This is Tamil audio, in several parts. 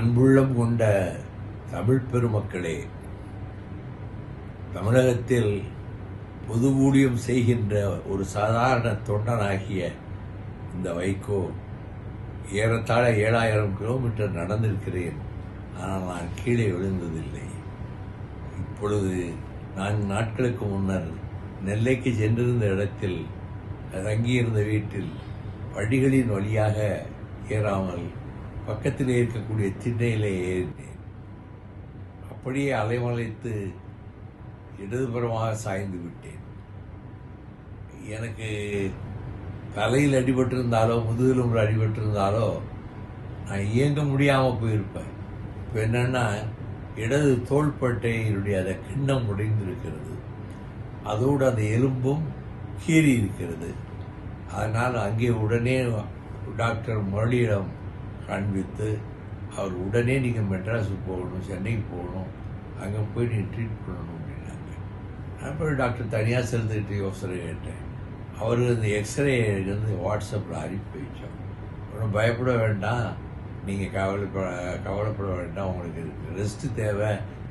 அன்புள்ளம் கொண்ட தமிழ் பெருமக்களே தமிழகத்தில் பொது ஊழியம் செய்கின்ற ஒரு சாதாரண தொண்டனாகிய இந்த வைகோ ஏறத்தாழ ஏழாயிரம் கிலோமீட்டர் நடந்திருக்கிறேன். ஆனால் நான் கீழே விழுந்ததில்லை. இப்பொழுது நான்கு நாட்களுக்கு முன்னர் நெல்லைக்கு சென்றிருந்த இடத்தில் தங்கியிருந்த வீட்டில் படிகளின் வழியாக ஏறாமல் பக்கத்திலே இருக்கக்கூடிய திண்ணையிலே ஏறினேன். அப்படியே அலைமலைத்து இடதுபுறமாக சாய்ந்து விட்டேன். எனக்கு தலையில் அடிபட்டிருந்தாலோ முதுகிலும் அடிபட்டிருந்தாலோ நான் இயங்க முடியாமல் போயிருப்பேன். இப்போ என்னென்னா இடது தோள்பட்டையினுடைய அந்த கிண்ணம் உடைந்திருக்கிறது. அதோடு அந்த எலும்பும் கீறி இருக்கிறது அதனால் அங்கே உடனே டாக்டர் முரளியிடம் காண்பித்து அவர் உடனே நீங்கள் மெட்ராஸுக்கு போகணும் சென்னைக்கு போகணும் அங்கே போய் நீ ட்ரீட் பண்ணணும் அப்படின்னாங்க. நான் போய் டாக்டர் தனியாக செலுத்திட்டு யோசனை கேட்டேன். அவர் இந்த எக்ஸ்ரே வந்து வாட்ஸ்அப்பில் அனுப்பி வச்சோம் ஒன்றும் பயப்பட வேண்டாம். நீங்கள் கவலைப்பட கவலைப்பட வேண்டாம். உங்களுக்கு ரெஸ்ட்டு தேவை.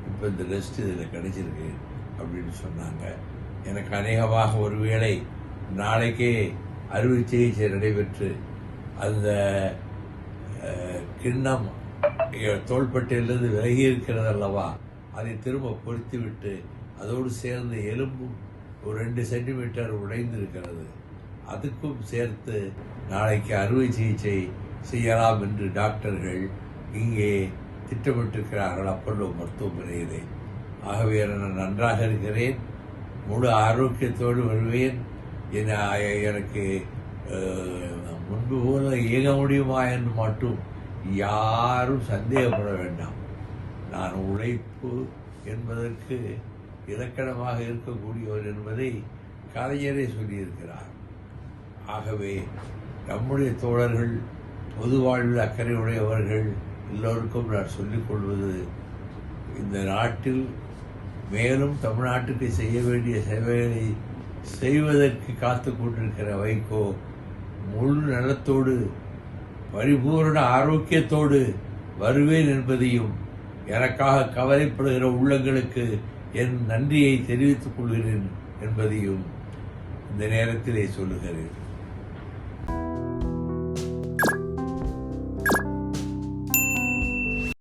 இப்போ இந்த ரெஸ்ட் இதில் கிடைச்சிருக்கு அப்படின்னு சொன்னாங்க. எனக்கு அநேகமாக ஒருவேளை நாளைக்கே அறுவை சிகிச்சை நடைபெற்று அந்த கிண்ணம் தோள்பட்டையிலிருந்து விலகி இருக்கிறது அல்லவா அதை திரும்ப பொருத்தி விட்டு அதோடு சேர்ந்து எலும்பும் ஒரு ரெண்டு சென்டிமீட்டர் உடைந்திருக்கிறது. அதுக்கும் சேர்த்து நாளைக்கு அறுவை சிகிச்சை செய்யலாம் என்று டாக்டர்கள் இங்கே திட்டமிட்டிருக்கிறார்கள். அப்பல்லோ மருத்துவமனையிலே ஆகவே நான் நன்றாக இருக்கிறேன். முழு ஆரோக்கியத்தோடு வருவேன். என எனக்கு முன்பு போல இயங்க முடியுமா என்று மட்டும் யாரும் சந்தேகப்பட வேண்டாம். நான் உழைப்பு என்பதற்கு இலக்கணமாக இருக்கக்கூடியவர் என்பதை கலைஞரே சொல்லியிருக்கிறார். ஆகவே நம்முடைய தோழர்கள் பொது வாழ்வில் அக்கறை உடையவர்கள் எல்லோருக்கும் நான் சொல்லிக் கொள்வது இந்த நாட்டில் மேலும் தமிழ்நாட்டுக்கு செய்ய வேண்டிய சேவைகளை செய்வதற்கு காத்து கொண்டிருக்கிற வைகோ முழு நலத்தோடு பரிபூரண ஆரோக்கியத்தோடு வருவேன் என்பதையும் எனக்காக கவலைப்படுகிற உள்ளங்களுக்கு என் நன்றியை தெரிவித்துக் கொள்கிறேன் என்பதையும் இந்த நேரத்திலே சொல்லுகிறேன்.